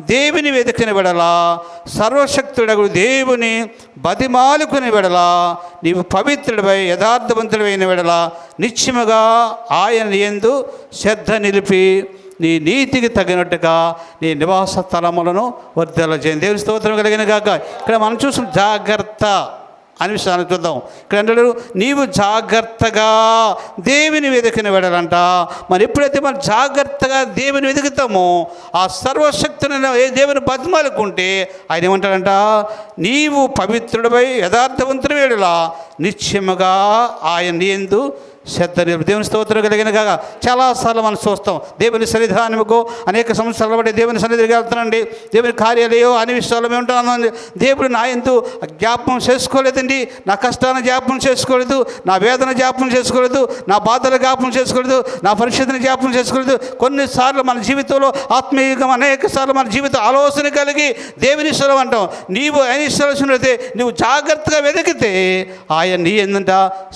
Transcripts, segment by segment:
దేవుని వెతికిన వెడలా సర్వశక్తుడగు దేవుని బతిమాలుకుని వెడలా నీవు పవిత్రుడిపై యథార్థవంతుడైన వెడల నిత్యముగా ఆయన ఎందు శ్రద్ధ నిలిపి నీ నీతికి తగినట్టుగా నీ నివాస స్థలములను వర్ధల చేయండి దేవుని స్తోత్రం కలిగిన కాక ఇక్కడ మనం చూసిన జాగ్రత్త. అని విషయాన్ని చూద్దాం. ఇక్కడ అంటాడు? నీవు జాగ్రత్తగా దేవుని వెతికిన వెడలంట. మరి ఎప్పుడైతే మనం జాగ్రత్తగా దేవుని వెతుకుతామో ఆ సర్వశక్తుని ఏ దేవుని బతిమాలకుంటే ఆయన ఏమంటాడంట? నీవు పవిత్రుడిపై యథార్థవంతుని వేడులా నిశ్చయముగా ఆయన నీ ఎందు శ్రద్ధ దేవుని స్తోత్రం కలిగిన కాగా చాలాసార్లు మనం చూస్తాం. దేవుని సన్నిధానముకు అనేక సంవత్సరాల బట్టి దేవుని సన్నిధికి వెళ్తానండి దేవుని కార్యాలయం అన్ని విషయాలు మేము ఉంటాను దేవుడు నా ఎందు జ్ఞాపం చేసుకోలేదండి. నా కష్టాన్ని జ్ఞాపం చేసుకోలేదు. నా వేదన జ్ఞాపం చేసుకోలేదు. నా బాధలు జ్ఞాపం చేసుకోలేదు. నా పరిస్థితిని జ్ఞాపం చేసుకోలేదు. కొన్నిసార్లు మన జీవితంలో ఆత్మీయంగా అనేక సార్లు మన జీవిత ఆలోచన కలిగి దేవుని స్వరం అంటాం. నీవు అయితే నువ్వు జాగ్రత్తగా వెతికితే ఆయన నీ ఏందంట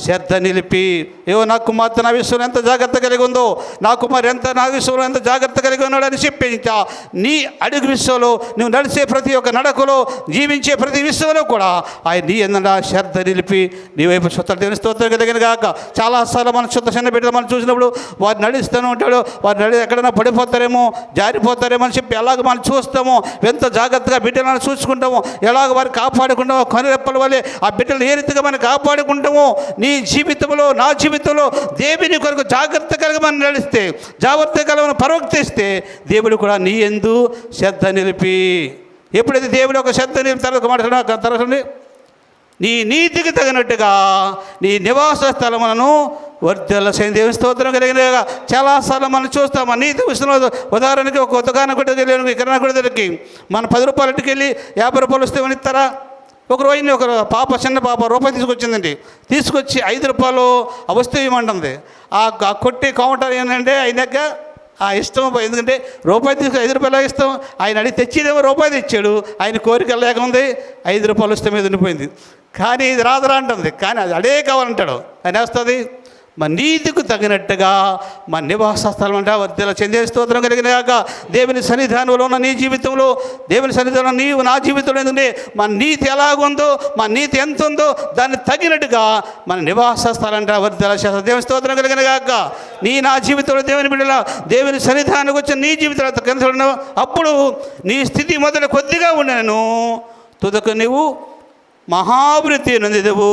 శ్రద్ధ నిలిపి. ఏవో నా కుమార్తె నా విషయంలో ఎంత జాగ్రత్త కలిగి ఉందో నా కుమారు ఎంత నా విషయంలో ఎంత జాగ్రత్త కలిగి ఉన్నాడు అని చెప్పించా. నీ అడుగు విషయంలో నువ్వు నడిచే ప్రతి ఒక్క నడకలో జీవించే ప్రతి విషయంలో కూడా ఆయన నీ ఏందంట శ్రద్ధ నిలిపి నీ వైపు స్వతంత్ర దేవుని స్తోత్రం కలిగిన కాక చాలాసార్లు మన శుద్ధ చిన్న బిడ్డలు మనం చూసినప్పుడు వారు నడుస్తూనే ఉంటాడు వారు నడి ఎక్కడైనా పడిపోతారేమో జారిపోతారేమో అని చెప్పి ఎలాగ మనం చూస్తామో ఎంత జాగ్రత్తగా బిడ్డలను చూసుకుంటామో ఎలాగ వారు కాపాడుకుంటామో కనురెప్పల వల్లే ఆ బిడ్డలు ఏ రీతిగా మనం కాపాడుకుంటామో నీ జీవితంలో నా జీవితం జీవితంలో దేవుని కొరకు జాగ్రత్త కలిగి మనం నడిస్తే జాగ్రత్త కలిగి ప్రవర్తిస్తే దేవుడు కూడా నీ ఎందు శ్రద్ధ నిలిపి. ఎప్పుడైతే దేవుడు ఒక శ్రద్ధ నిలిపి తర్వాత మాట తర్వాత నీ నీతికి తగినట్టుగా నీ నివాస స్థలములను వర్ధల దేవుని స్తోత్రం కలిగినగా చాలాసార్లు మనం చూస్తాం మన నీతి విషయంలో ఉదాహరణకి ఒక దుకాణం కూడా తెలియని కిరాణా కూడా దగ్గరికి. మన పది రూపాయలు వెళ్ళి యాభై రూపాయలు వస్తే ఇస్తారా? ఒక రోజుని ఒక పాప చిన్న పాప రూపాయి తీసుకొచ్చిందండి. తీసుకొచ్చి ఐదు రూపాయలు ఆ వస్తువు ఇవ్వమంటుంది. ఆ కొట్టి కౌంటర్ ఏంటంటే అయినాక ఆ ఇష్టం ఎందుకంటే రూపాయి తీసుకు ఐదు రూపాయలు ఇస్తాం. ఆయన అడిగి తెచ్చేదేమో రూపాయి తెచ్చాడు. ఆయన కోరిక లేకుంది ఐదు రూపాయలు ఇష్టం మీద ఉండిపోయింది. కానీ ఇది రాదురా అంటుంది. కానీ అది అడే కావాలంటాడు. ఆయన వేస్తుంది మన నీతికి తగినట్టుగా మన నివాస స్థలం అంటే వర్ధల చెందే స్తోత్రం కలిగిన కాక దేవుని సన్నిధానంలో ఉన్న నీ జీవితంలో దేవుని సన్నిధానం నీవు నా జీవితంలో ఎందుకంటే మన నీతి ఎలాగుందో మన నీతి ఎంత ఉందో దాన్ని తగినట్టుగా మన నివాస స్థలం అంటే వర్ధల చేస్తా. దేవుని స్తోత్రం కలిగిన కాక నీ నా జీవితంలో దేవుని బిడ్డల దేవుని సన్నిధానానికి వచ్చి నీ జీవితంలో కింద అప్పుడు నీ స్థితి మొదట కొద్దిగా ఉండను తుదకు నీవు మహాభివృద్ధి నొందిదవు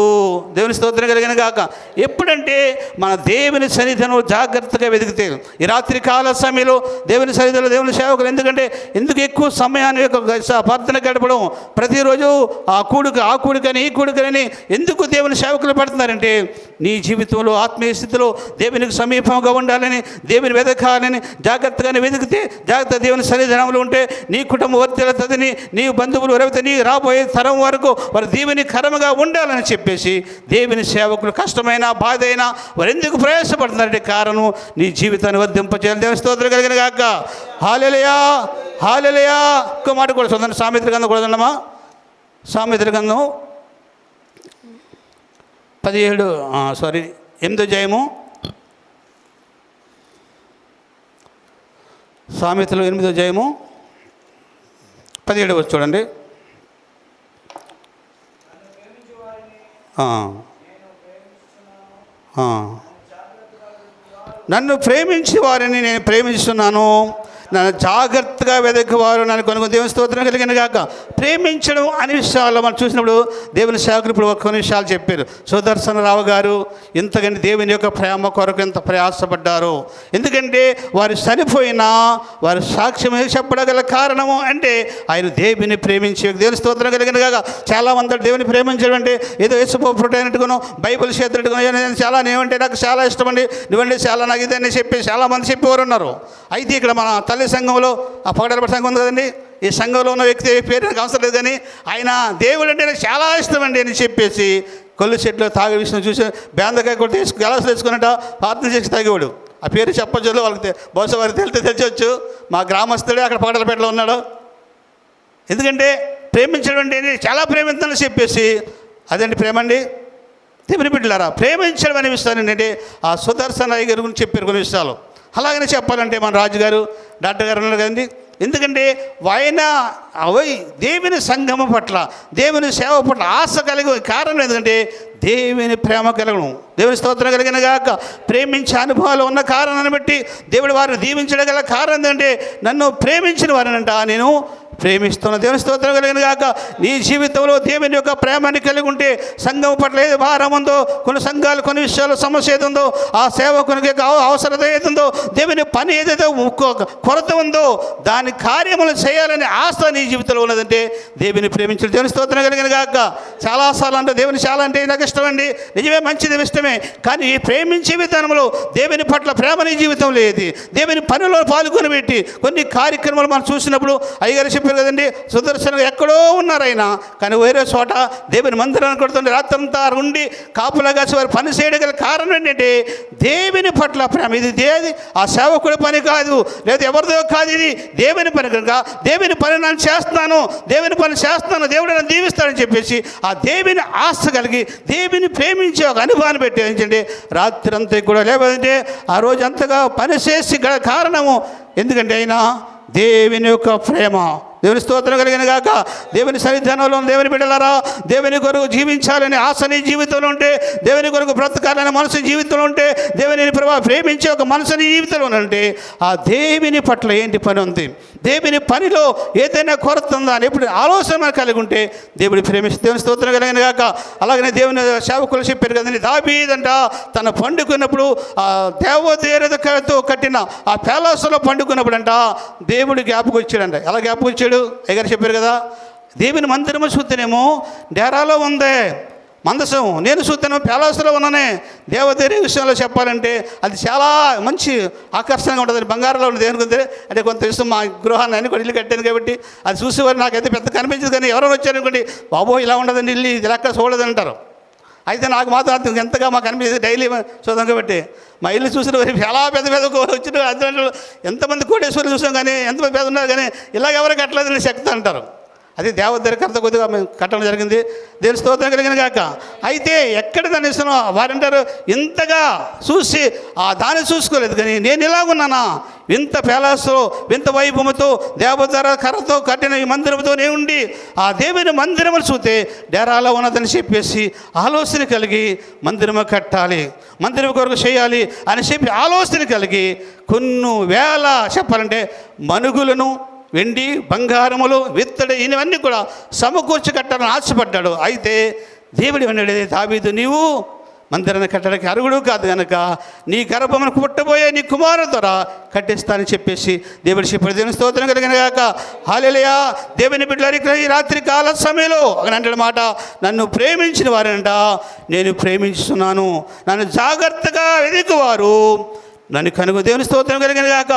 దేవుని స్తోత్రం కలిగిన గాక. ఎప్పుడంటే మన దేవుని సన్నిధిను జాగ్రత్తగా వెతికితే ఈ రాత్రి కాల సమయంలో దేవుని సన్నిధిలో దేవుని సేవకులు ఎందుకంటే ఎందుకు ఎక్కువ సమయాన్ని స- ప్రార్థన గడపడం? ప్రతిరోజు ఆ కూడుక ఆ కూడికని ఈ కూడుకని ఎందుకు దేవుని సేవకులు పెడుతున్నారంటే నీ జీవితంలో ఆత్మీయ స్థితిలో దేవునికి సమీపంగా ఉండాలని దేవుని వెతకాలని జాగ్రత్తగానే వెతికితే జాగ్రత్త దేవుని సన్నిధానంలో ఉంటే నీ కుటుంబం వర్తిల్లుతుందని నీ బంధువులు ఎవరైతే నీ రాబోయే తరం వరకు వారి దేవుని కరముగా ఉండాలని చెప్పేసి దేవుని సేవకులు కష్టమైన బాధ అయినా వారు ఎందుకు ప్రయాసపడుతున్నారంటే కారణం నీ జీవితాన్ని వర్ధింపచేయాలి దేవుని స్తోత్రం కలిగిన కాక హాలెలయా హాలెలయా. ఒక్క మాట కూడా చూద్దాం సామెత్ర గంధం కూడా చూడమ్మా సామెత్ర గంధం పదిహేడు సారీ ఎనిమిదో జయము సామెతలు ఎనిమిదో జయము పదిహేడు వచ్చి చూడండి ఆ. ఆ. నన్ను ప్రేమించి వారిని నేను ప్రేమిస్తున్నాను. నన్ను జాగ్రత్తగా వెదకువారు నన్ను కొనుగోలు దేవుని స్తోత్రం కలిగిన కాక ప్రేమించడం అనే విషయాల్లో మనం చూసినప్పుడు దేవుని సేవకులు ఇప్పుడు కొన్ని విషయాలు చెప్పారు. సుదర్శన రావు గారు ఇంతకంటే దేవుని యొక్క ప్రేమ కొరకు ఎంత ప్రయాసపడ్డారు. ఎందుకంటే వారు చనిపోయినా వారు సాక్ష్యం చెప్పడగల కారణము అంటే ఆయన దేవుని ప్రేమించి దేవుని స్తోత్రం కలిగిన కాక చాలా మంది దేవుని ప్రేమించడం అంటే ఏదో యేసుబాబు పుట్ట అయినట్టుగాను బైబిల్ చేతున్నట్టుగాను నేను చాలా నాకు చాలా ఇష్టం అండి. నువ్వండి చాలా నాకు ఇదని చెప్పి చాలా మంది చెప్పేవారు ఉన్నారు. అయితే ఇక్కడ మన తల్లి సంఘంలో ఆ పగడపడి సంఘం ఉంది కదండి. ఈ సంఘంలో ఉన్న వ్యక్తి పేరు నాకు అవసరం లేదు కానీ ఆయన దేవుడు అంటే నాకు చాలా ఇష్టం అండి అని చెప్పేసి కొల్లు చెట్లు తాగే విషయం చూసి బేందకాయ కూడా తీసుకు గలాసు తెచ్చుకున్నట్ట ప్రార్థన చేసి తాగేవాడు. ఆ పేరు చెప్పచ్చు వాళ్ళకి బహుశా వారికి తెలితే తెలియచ్చు. మా గ్రామస్తుడే అక్కడ పగడలపేటలో ఉన్నాడు. ఎందుకంటే ప్రేమించడం అంటే చాలా ప్రేమించాలని చెప్పేసి అదండి ప్రేమ అండి? దేవుని బిడ్డలారా ప్రేమించడం అనే విషయాన్ని ఏంటంటే ఆ సుదర్శన రాయ్ గారి గురించి చెప్పారు కొన్ని విషయాలు. అలాగనే చెప్పాలంటే మన రాజుగారు డాక్టర్ గారు ఉన్నారు కదండి. ఎందుకంటే ఆయన అవై దేవుని సంగమ పట్ల దేవుని సేవ పట్ల ఆశ కలిగే కారణం ఎందుకంటే దేవుని ప్రేమ కలగడం. దేవుని స్తోత్రం కలిగిన గాక ప్రేమించే అనుభవాలు ఉన్న కారణాన్ని బట్టి దేవుడు వారిని దీవించడం గల కారణం ఏంటంటే నన్ను ప్రేమించిన వారినంట. నేను ప్రేమిస్తున్న దేవుని స్తోత్రం కలిగిన గాక నీ జీవితంలో దేవుని యొక్క ప్రేమని కలిగి ఉంటే సంఘం పట్ల ఏది భారం ఉందో కొన్ని సంఘాలు కొన్ని విషయాలు సమస్య ఏది ఉందో ఆ సేవకునికి అవసరత ఏది ఉందో దేవుని పని ఏదైతే కొరత ఉందో దాని కార్యములు చేయాలనే ఆశ నీ జీవితంలో ఉన్నదంటే దేవుని ప్రేమించిన దేవుని స్తోత్రం కలిగిన గాక. చాలాసార్లు అంటే దేవుని చాలా అంటే నాకు ఇష్టం అండి. నిజమే మంచిది ఇష్టమే కానీ ఈ ప్రేమించే విధానంలో దేవుని పట్ల ప్రేమ నీ జీవితం లేదు దేవుని పనిలో పాల్గొని పెట్టి కొన్ని కార్యక్రమాలు మనం చూసినప్పుడు అయ్యగారు చెప్పారు కదండి సుదర్శన ఎక్కడో ఉన్నారు ఆయన కానీ వేరే చోట దేవుని మందిరాన్ని కొడుతుంటే రాత్రంతా ఉండి కాపులా కాసి వారు పని చేయడం గల కారణం ఏంటంటే దేవుని పట్ల ప్రేమ. ఇది దేది ఆ సేవకుడి పని కాదు. లేదా ఎవరిదో కాదు ఇది. దేవుని పని కనుక దేవుని పని నేను చేస్తున్నాను. దేవుని పని చేస్తున్నాను. దేవుడు నన్ను దీవిస్తాడని చెప్పేసి ఆ దేవుని ఆశ కలిగి దేవుని ప్రేమించే ఒక అనుభవాన్ని పెట్టి ఏంటంటే రాత్రి అంతా కూడా లేకపోతే ఆ రోజు అంతగా పని చేసి గల కారణము. ఎందుకంటే అయినా దేవుని యొక్క ప్రేమ. దేవుని స్తోత్రం కలిగిన గాక. దేవుని సన్నిధానంలో దేవుని బిడ్డలారా దేవుని కొరకు జీవించాలని ఆశ నీ జీవితంలో ఉంటే దేవుని కొరకు బ్రతకాలని మనసు జీవితంలో ఉంటే దేవుని ప్రభావ ప్రేమించే ఒక మనసుని జీవితంలో ఉంటే ఆ దేవుని పట్ల ఏంటి పని ఉంది? దేవుని పనిలో ఏదైనా కొరత ఉందా అని ఎప్పుడు ఆలోచన కలిగి ఉంటే దేవుడి ప్రేమించి దేవుని స్తోత్రం కలిగిన కాక అలాగనే దేవుని సేవకులు చెప్పారు కదండి దాబీదంట తన పండుకున్నప్పుడు ఆ దేవదేరతో కట్టిన ఆ పేలాసలో పండుకున్నప్పుడు అంట దేవుడు జ్ఞాపకం వచ్చాడంట ఎలా జ్ఞాపకం వచ్చాడు అయ్యగారు చెప్పారు కదా దేవుని మందిరము చూస్తేనేమో డేరాలో ఉందే. మందసం. నేను చూస్తాను పేలాసులో ఉన్నానే దేవదేని విషయంలో చెప్పాలంటే అది చాలా మంచి ఆకర్షణగా ఉంటుంది. బంగారంలో ఉన్న దేనికి గురించి అంటే కొంత విషయం మా గృహాన్ని అన్ని కూడా ఇల్లు కట్టాను కాబట్టి అది చూసేవారు నాకైతే పెద్ద కనిపించదు కానీ ఎవరైనా వచ్చారనుకోండి బాబో ఇలా ఉండదండి ఇల్లు ఇది లెక్క చూడదు అంటారు. అయితే నాకు మాత్రం ఎంతగా మాకు కనిపించింది డైలీ చూద్దాం కాబట్టి. మా ఇల్లు చూసిన వారు చాలా పెద్ద పెద్ద వచ్చిన ఎంతమంది కోటేశ్వరులు చూసాం కానీ ఎంతమంది పెద్ద ఉన్నారు కానీ ఇలాగ ఎవరు కట్టలేదని శక్తి అంటారు. అది దేవదరికర్త కొద్దిగా మేము కట్టడం జరిగింది. దేని స్తోత్రం కలిగిన కాక అయితే ఎక్కడ దాన్ని ఇస్తున్నాం వారంటారు ఇంతగా చూసి ఆ దాన్ని చూసుకోలేదు. కానీ నేను ఇలాగున్నానా వింత పేలాస్తో వింత వైభవముతో దేవదర కర్రతో కట్టిన ఈ మందిరంతో ఉండి ఆ దేవుని మందిరమును చూస్తే డేరాలో ఉన్నదని చెప్పేసి ఆలోచన కలిగి మందిరము కట్టాలి. మందిరం కొరకు చేయాలి అని చెప్పి ఆలోచన కలిగి కొన్ని వేల చెప్పాలంటే మనుగులను వెండి బంగారములు విత్తడి ఇవన్నీ కూడా సమకూర్చి కట్టాలని ఆశపడ్డాడు. అయితే దేవుడు అన్నాడు దావీదు నీవు మందిరాన్ని కట్టడానికి అరుగుడు కాదు కనుక నీ గర్భమును పుట్టబోయే నీ కుమారు ద్వారా కట్టిస్తానని చెప్పేసి దేవుడి చెప్పాడు. దేవుని స్తోత్రం కలిగిన గాక. హాలేలయా! దేవుని బిడ్డలకి ఈ రాత్రి కాల సమయంలో అని అంటాడు మాట. నన్ను ప్రేమించిన వారంట నేను ప్రేమించుతున్నాను నన్ను జాగ్రత్తగా వెనుకవారు నన్ను కనుగొని దేవుని స్తోత్రం కలిగిన కాక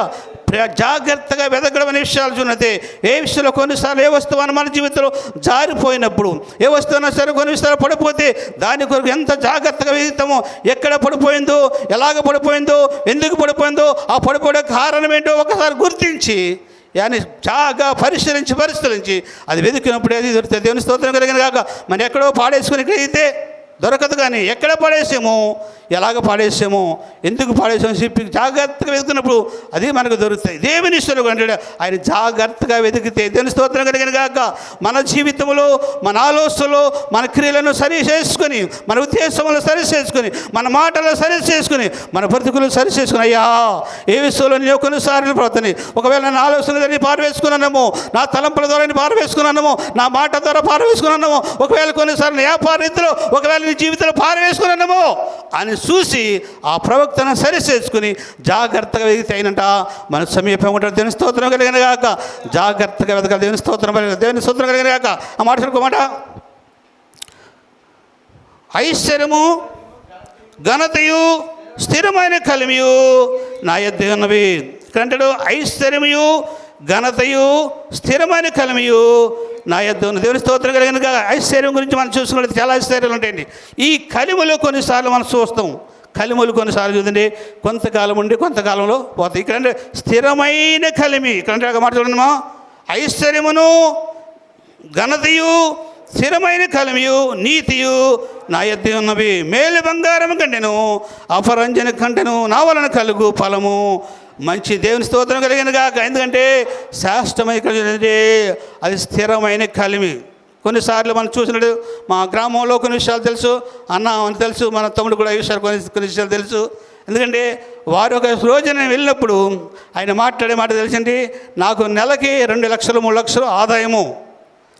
జాగ్రత్తగా వెదకడం అనే విషయాలు చూడతే ఏ విషయంలో కొన్నిసార్లు ఏ వస్తువు అని మన జీవితంలో జారిపోయినప్పుడు ఏ వస్తువునా సరే కొన్ని విషయాలు పడిపోతే దాని కొరకు ఎంత జాగ్రత్తగా వెతుకుతామో ఎక్కడ పడిపోయిందో ఎలాగ పడిపోయిందో ఎందుకు పడిపోయిందో ఆ పడిపోయే కారణం ఏంటో ఒకసారి గుర్తించి యాని చాగా పరిశీలించి పరిశీలించి అది వెతికినప్పుడు అది దొరుకుతుంది. దేవుని స్తోత్రం కలిగిన కాక మనం ఎక్కడో పాడేసుకుని అయితే దొరకదు కానీ ఎక్కడ పాడేసాము ఎలాగ పాడేసాము ఎందుకు పాడేసామో చెప్పి జాగ్రత్తగా వెతుకున్నప్పుడు అది మనకు దొరుకుతాయి. దేవుని ఇష్టలు అంటే ఆయన జాగ్రత్తగా వెతికితే దేవుని స్తోత్రం కలిగిన కాక మన జీవితంలో మన ఆలోచనలో మన క్రియలను సరి చేసుకొని మన ఉద్దేశములను సరి చేసుకొని మన మాటలు సరి చేసుకొని మన బ్రతుకులు సరి చేసుకుని అయ్యా ఏ విషయంలో నేను కొన్నిసార్లు పడుతుంది ఒకవేళ నా ఆలోచన దాన్ని పారవేసుకున్నానేమో నా తలంపుల ద్వారా పారవేసుకున్నానేమో నా మాట ద్వారా పారవేసుకున్నానేమో ఒకవేళ కొన్నిసార్లు వ్యాపార రీతిలో ఒకవేళ నీ జీవితంలో పారవేసుకున్నానేమో అని చూసి ఆ ప్రవక్తను సరిచేసుకుని జాగ్రత్తగా వెతికితే అయినంట. మన సమీపం ఉంటాడు దేవుని స్తోత్రం కలిగిన కాక జాగ్రత్తగా వెతకాలి దేవుని స్తోత్రం కలిగిన దేవుని స్తోత్రం కలిగిన కాక ఆ మాట మాట ఐశ్వర్యము ఘనతయు స్థిరమైన కలిమియు నా ఎద్దు ఉన్నవి ఇక్కడ అంటాడు ఐశ్వర్యమయు ఘనతయు స్థిరమైన కలిమియు. నా యొద్ద దేవుని స్తోత్రం కలిగిన ఐశ్వర్యం గురించి మనం చూసుకున్నట్టు చాలా ఐశ్వర్యాలు ఉంటాయండి. ఈ కలిములు కొన్నిసార్లు మనం చూస్తాం. కలిములు కొన్నిసార్లు చూడండి. కొంతకాలం ఉండి కొంతకాలంలో పోతాయి. ఇక్కడ అంటే స్థిరమైన కలిమి. ఇక్కడ అంటే ఒక మాట చూడండి మా ఐశ్వర్యమును ఘనతయు స్థిరమైన కలమియు నీతియు నా ఎద్దు ఉన్నవి. మేలు బంగారం కంటెను అపరంజన కంటెను నా వలన కలుగు ఫలము. మంచి దేవుని స్తోత్రం కలిగిన కాక ఎందుకంటే శాస్త్రమైన కలిగి అది స్థిరమైన కలిమి. కొన్నిసార్లు మనం చూసినట్టు మా గ్రామంలో కొన్ని విషయాలు తెలుసు అన్న అని తెలుసు మన తమ్ముడు కూడా ఈ విషయాలు కొన్ని కొన్ని విషయాలు తెలుసు. ఎందుకంటే వారు ఒక రోజు నేను వెళ్ళినప్పుడు ఆయన మాట్లాడే మాట తెలిసింది నాకు నెలకి రెండు లక్షలు మూడు లక్షలు ఆదాయము.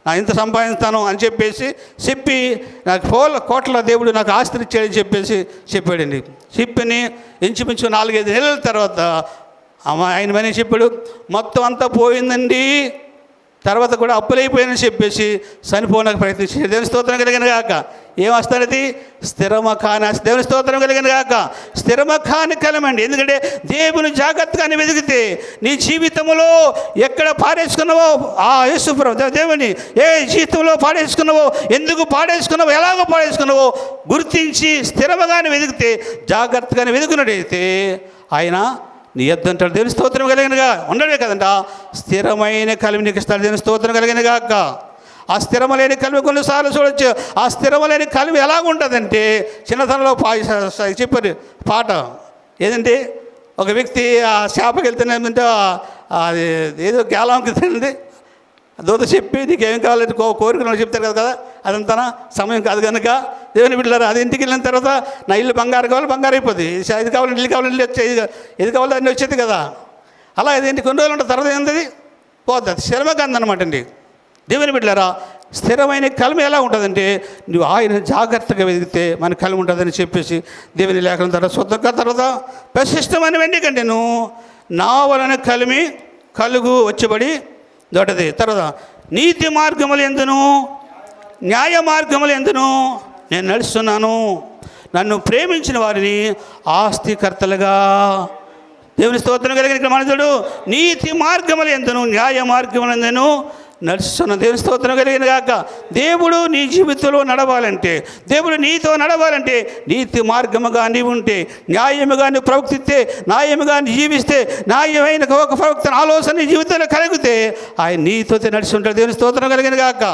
నా ఇంత సంపాదిస్తాను అని చెప్పేసి చెప్పి నాకు పోల కోట్ల దేవుడు నాకు ఆస్తిని ఇచ్చాడని చెప్పేసి చెప్పాడండి. చెప్పిని ఇంచుమించు నాలుగైదు నెలల తర్వాత ఆయన పని చెప్పాడు మొత్తం అంతా పోయిందండి. తర్వాత కూడా అప్పులైపోయానని చెప్పేసి చనిపోవడానికి ప్రయత్నించాడు. దేవుని స్తోత్రం కలిగిన కాక ఏమొస్తానది స్థిరమఖాన స్థిరమ కాని దేవుని స్తోత్రం కలిగిన కాక స్థిరమ కాని కలమండి. ఎందుకంటే దేవుని జాగ్రత్తగానే వెతికితే నీ జీవితంలో ఎక్కడ పాడేసుకున్నావో ఆ యేసుపురం దేవుని ఏ జీవితంలో పాడేసుకున్నావో ఎందుకు పాడేసుకున్నావో ఎలాగో పాడేసుకున్నావో గుర్తించి స్థిరమగానే వెతికితే జాగ్రత్తగానే వెతుకున్నట్టయితే ఆయన నీ ఎద్దంటాడు దేవుని స్తోత్రం కలిగినగా. ఉండడే కదంట. స్థిరమైన కలిమి నీకు ఇస్తాడు దేవుని స్తోత్రం కలిగిన గాక ఆ స్థిరమలేని కలిమి కొన్నిసార్లు చూడొచ్చు. ఆ స్థిరమలేని కలిమి ఎలాగుంటుందంటే చిన్నతనంలో పా చెప్పారు పాట. ఏదంటే ఒక వ్యక్తి ఆ చేపకి వెళ్తున్నదంటే అది ఏదో గ్యాలంకి తింది దూత చెప్పి నీకు ఏం కావాలంటే కో కోరికలు చెప్తారు కదా కదా అదంతా సమయం కాదు కనుక దేవుని బిడ్డారు అది ఇంటికి వెళ్ళిన తర్వాత నా ఇల్లు బంగారు కావాలి బంగారు అయిపోద్ది. ఇది కావాలంటే కావాలి ఇల్లు కావాలి ఇల్లు వచ్చేది ఇది కావాలి అన్నీ వచ్చేది కదా. అలా ఇది కొన్ని రోజులు ఉంటుంది తర్వాత ఏంటది పోద్ది అది స్థిరమే కాదనమాట అండి. దేవుని బిడ్డారా స్థిరమైన కలిమి ఎలా ఉంటుందంటే నువ్వు ఆయన జాగ్రత్తగా వెతికితే మన కలిమి ఉంటుందని చెప్పేసి దేవుని లేఖనం తర్వాత శుద్ధంగా తర్వాత ప్రశిష్టమైన వెండి కంటే నువ్వు నా వలన కలిమి కలుగు వచ్చబడి దొడ్డది తర్వాత నీతి మార్గములు ఎందును? న్యాయ మార్గములు ఎందును? నేను నడుస్తున్నాను. నన్ను ప్రేమించిన వారిని ఆస్తికర్తలుగా. దేవుని స్తోత్రం కలిగిన ఇక్కడ మనుషుడు నీతి మార్గములు ఎందును? న్యాయ మార్గములు ఎందును? నడుస్తున్న దేవుని స్తోత్రం కలిగిన గాక. దేవుడు నీ జీవితంలో నడవాలంటే దేవుడు నీతో నడవాలంటే నీతి మార్గముగా నీవు ఉంటే న్యాయముగా నువ్వు ప్రవర్తిస్తే న్యాయముగా జీవిస్తే న్యాయమైన ఒక ప్రవక్త ఆలోచన నీ జీవితంలో కలిగితే ఆయన నీతో నడుస్తుంటాడు దేవుని స్తోత్రం కలిగిన గాక.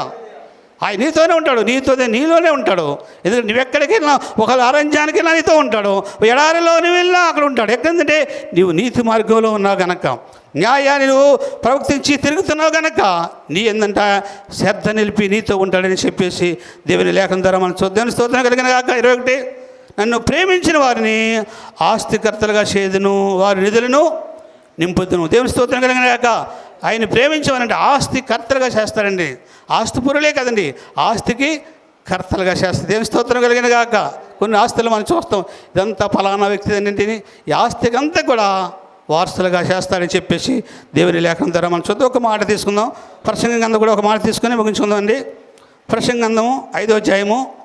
ఆయన నీతోనే ఉంటాడు నీతోనే నీలోనే ఉంటాడు. ఎందుకంటే నువ్వు ఎక్కడికి వెళ్ళినా ఒకళ్ళు అరణ్యానికి వెళ్ళినా నీతో ఉంటాడు ఎడారిలో నువ్వు వెళ్ళినా అక్కడ ఉంటాడు. ఎక్కడంటే నీవు నీతి మార్గంలో ఉన్నావు కనుక న్యాయాన్ని నువ్వు ప్రవర్తించి తిరుగుతున్నావు గనక నీ ఏందంట శ్రద్ధ నిలిపి నీతో ఉంటాడని చెప్పేసి దేవుని లేఖన ద్వారా మనం చూద్దాం స్తోత్రం కలిగిన కాక ఇరవై ఒకటి నన్ను ప్రేమించిన వారిని ఆస్తికర్తలుగా చేదును వారి నిధులను నింపుతును దేవుని స్తోత్రం కలిగిన కాక ఆయన ప్రేమించమనంటే ఆస్తి కర్తలుగా చేస్తారండి. ఆస్తి పురులే కదండి. ఆస్తికి కర్తలుగా చేస్తారు. దేవుని స్తోత్రం కలిగిన కాక కొన్ని ఆస్తులు మనం చూస్తాం. ఇదంతా ఫలానా వ్యక్తి అన్నింటిని ఈ ఆస్తికి అంతా కూడా వారసులుగా చేస్తారని చెప్పేసి దేవుని లేఖనం ద్వారా మనం చూద్దాం. ఒక మాట తీసుకుందాం. ప్రసంగం కూడా ఒక మాట తీసుకొని ముగించుకుందాం అండి. ప్రసంగంధము ఐదో అధ్యాయము.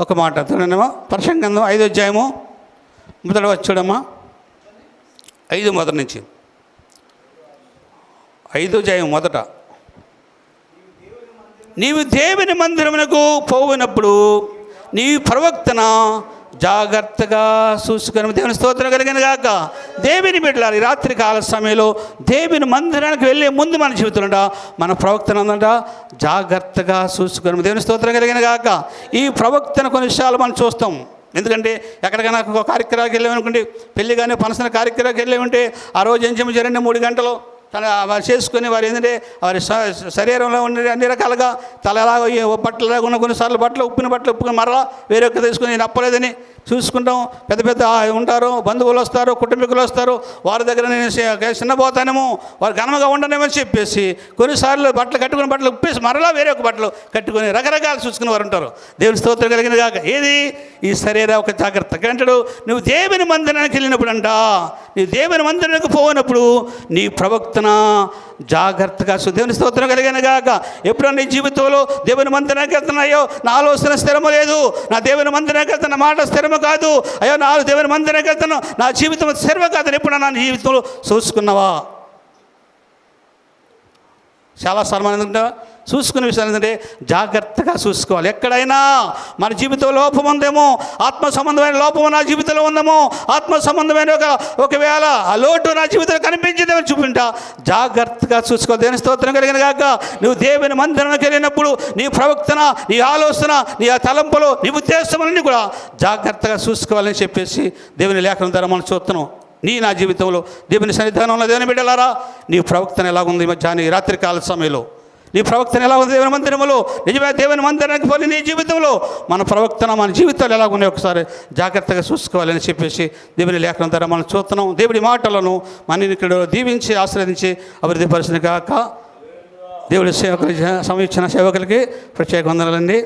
ఒక మాట చూడండిమా ప్రసంగంధం ఐదో అధ్యాయము. మొదట వచ్చాడమ్మా ఐదు మొదటి నుంచి. ఐదో అధ్యాయం మొదట. నీవు దేవుని మందిరమునకు పోవునప్పుడు నీ ప్రవక్తన జాగ్రత్తగా చూసుకొని దేవుని స్తోత్రం కలిగిన గాక. దేవుని బిడ్డలారు ఈ రాత్రి కాల సమయంలో దేవుని మందిరానికి వెళ్ళే ముందు మన జీవితంలో మన ప్రవక్తన ఉందంట జాగ్రత్తగా చూసుకొని దేవుని స్తోత్రం కలిగిన గాక. ఈ ప్రవక్తన కొన్ని విషయాలు మనం చూస్తాం. ఎందుకంటే ఎక్కడికైనా ఒక కార్యక్రమానికి వెళ్ళామనుకోండి పెళ్ళి కానీ పనసన కార్యక్రమానికి వెళ్ళామంటే ఆ రోజు ఏం చేయమని మూడు గంటలు తన వారు చేసుకుని వారు ఏంటంటే వారి శరీరంలో ఉండే అన్ని రకాలుగా తలలాగా బట్టలు ఉన్న కొన్నిసార్లు బట్టలు ఉప్పిన బట్టలు ఉప్పుకుని మరలా వేరే ఒక్క తీసుకుని నేను అప్పలేదని చూసుకుంటాం. పెద్ద పెద్ద ఉంటారు బంధువులు వస్తారు కుటుంబీకులు వస్తారు. వారి దగ్గర నేను చిన్నపోతానేమో వారు ఘనంగా ఉండనేమో అని చెప్పేసి కొన్నిసార్లు బట్టలు కట్టుకుని బట్టలు ఉప్పేసి మరలా వేరే ఒక బట్టలు కట్టుకుని రకరకాలు చూసుకుని వారు ఉంటారు. దేవుని స్తోత్రం కలిగిన కాక ఏది? ఈ శరీర ఒక జాగ్రత్త. అంటాడు నువ్వు దేవుని మందిరానికి వెళ్ళినప్పుడు అంట నీ దేవుని మందిరానికి పోయినప్పుడు నీ ప్రార్థన. జాగ్రత్తగా దేవుని స్తోత్రం కలిగిన గాక. ఎప్పుడన్నా నీ జీవితంలో దేవుని మందిరానికి వెళ్తున్నాయో నా ఆలోచన స్థిరము లేదు. నా దేవుని మందిరానికి వెళ్తున్న మాట స్థిరము కాదు. అయ్యో నా దేవుని మందిరానికి వెళ్తాను నా జీవితం స్థిరము కాదు ఎప్పుడన్నా నా జీవితంలో చూసుకున్నావా? చాలా సన్మానం చూసుకునే విషయాలు ఏంటంటే జాగ్రత్తగా చూసుకోవాలి. ఎక్కడైనా మన జీవితంలో లోపం ఉందేమో ఆత్మ సంబంధమైన లోపం నా జీవితంలో ఉందేమో ఆత్మ సంబంధమైన ఒక ఒకవేళ ఆ లోటు నా జీవితంలో కనిపించిందేమో చూపింటా జాగ్రత్తగా చూసుకోవాలి. దేని స్తోత్రం కలిగిన కాక నువ్వు దేవుని మందిరానికి వెళ్ళినప్పుడు నీ ప్రవక్తన నీ ఆలోచన నీ ఆ తలంపులు నీ ఉద్దేశములన్నీ కూడా జాగ్రత్తగా చూసుకోవాలని చెప్పేసి దేవుని లేఖనం ద్వారా మనం చూస్తున్నాం. నీ నా జీవితంలో దేవుని సన్నిధానంలో దేవుని బిడ్డలారా నీ ప్రవక్తన ఎలాగుంది మధ్యాహ్నం ఈ రాత్రికాల సమయంలో? నీ ప్రవక్తను ఎలా ఉంది దేవుని మందిరంలో నిజమే దేవుని మందిరానికి పోలి నీ జీవితంలో? మన ప్రవక్తన మన జీవితాలు ఎలా ఉన్నాయి ఒకసారి జాగ్రత్తగా చూసుకోవాలని చెప్పేసి దేవుని లేఖనం ద్వారా మనం చూస్తున్నాం. దేవుడి మాటలను మన ఇక్కడ దీవించి ఆశ్రదించి అభివృద్ధి పరిచిన కాక దేవుడి సేవకులు సమీక్షణ సేవకులకి ప్రత్యేక వందనాలండి.